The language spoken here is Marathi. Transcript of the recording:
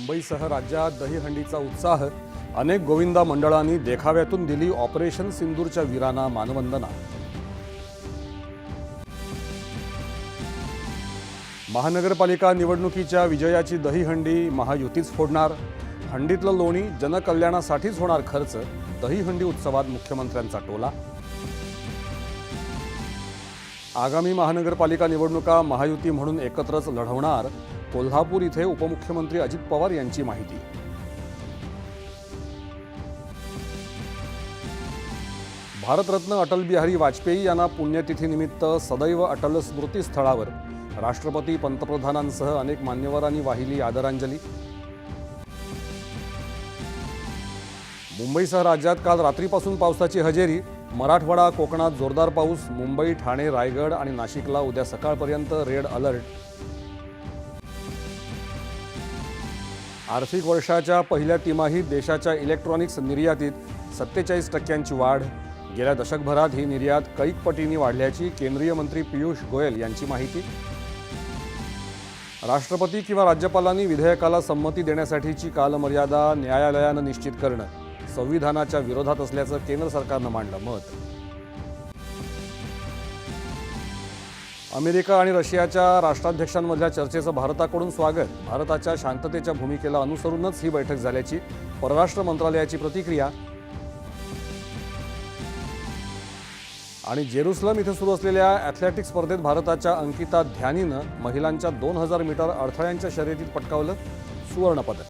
मुंबईसह राज्यात दहीहंडीचा उत्साह अनेक गोविंदा मंडळांनी देखाव्यातून दिली ऑपरेशन सिंदूरच्या वीरांना मानवंदना. महानगरपालिका निवडणुकीच्या विजयाची दहीहंडी महायुतीच फोडणार. हंडीतलं लोणी जनकल्याणासाठीच होणार खर्च दहीहंडी उत्सवात मुख्यमंत्र्यांचा टोला. आगामी महानगरपालिका निवडणुका महायुती म्हणून एकत्रच लढवणार. कोल्हापूर इथे उपमुख्यमंत्री अजित पवार यांची माहिती. भारतरत्न अटल बिहारी वाजपेयी यांना पुण्यतिथीनिमित्त सदैव अटल स्मृतीस्थळावर राष्ट्रपती पंतप्रधानांसह अनेक मान्यवरांनी वाहिली आदरांजली. मुंबईसह राज्यात काल रात्रीपासून पावसाची हजेरी मराठवाडा कोकणात जोरदार पाऊस मुंबई ठाणे रायगड आणि नाशिकला उद्या सकाळपर्यंत रेड अलर्ट. आर्थिक वर्षाच्या पहिल्या तिमाहीत देशाच्या इलेक्ट्रॉनिक्स निर्यातीत सत्तेचाळीस टक्क्यांची वाढ. गेल्या दशकभरात ही निर्यात कैक पटींनी वाढल्याची केंद्रीय मंत्री पियुष गोयल यांची माहिती. राष्ट्रपती किंवा राज्यपालांनी विधेयकाला संमती देण्यासाठीची कालमर्यादा न्यायालयानं निश्चित करणं. संविधानाच्या विरोधात असल्याचं केंद्र सरकारनं मांडलं मत. अमेरिका आणि रशियाच्या राष्ट्राध्यक्षांमधल्या चर्चेचं भारताकडून स्वागत. भारताच्या शांततेच्या भूमिकेला अनुसरूनच ही बैठक झाल्याची परराष्ट्र मंत्रालयाची प्रतिक्रिया. आणि जेरुसलम इथे सुरू असलेल्या ॲथलेटिक स्पर्धेत भारताच्या अंकिता ध्यानीनं महिलांच्या दोन हजार मीटर अडथळ्यांच्या शर्यतीत पटकावलं सुवर्णपदक.